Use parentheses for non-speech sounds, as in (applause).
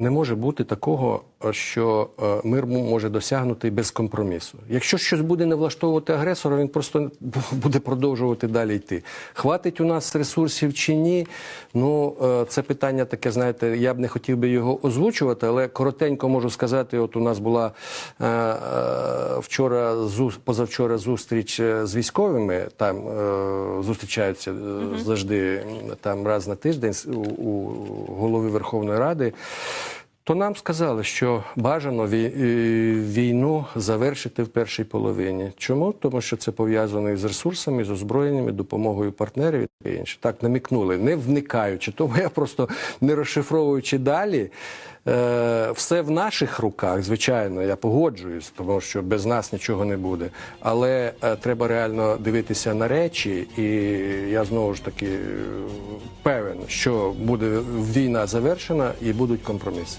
Не може бути такого, що е, мир може досягнути без компромісу. Якщо щось буде не влаштовувати агресора, він просто (laughs) буде продовжувати далі йти. Хватить у нас ресурсів чи ні? Ну е, це питання таке, знаєте, я б не хотів би його озвучувати, але коротенько можу сказати: от у нас була е, е, вчора, позавчора зустріч е, з військовими. Там е, зустрічаються е, завжди там раз на тиждень у голови Верховної Ради. То нам сказали, що бажано е, війну завершити в першій половині. Чому? Тому що це пов'язано із ресурсами, з озброєннями, допомогою партнерів і таке інше. Так намікнули, не вникаючи. Тому я просто не розшифровуючи далі. Е, все в наших руках, звичайно, я погоджуюсь, тому що без нас нічого не буде. Але е, треба реально дивитися на речі, і я знову ж таки певен, що буде війна завершена і будуть компроміси.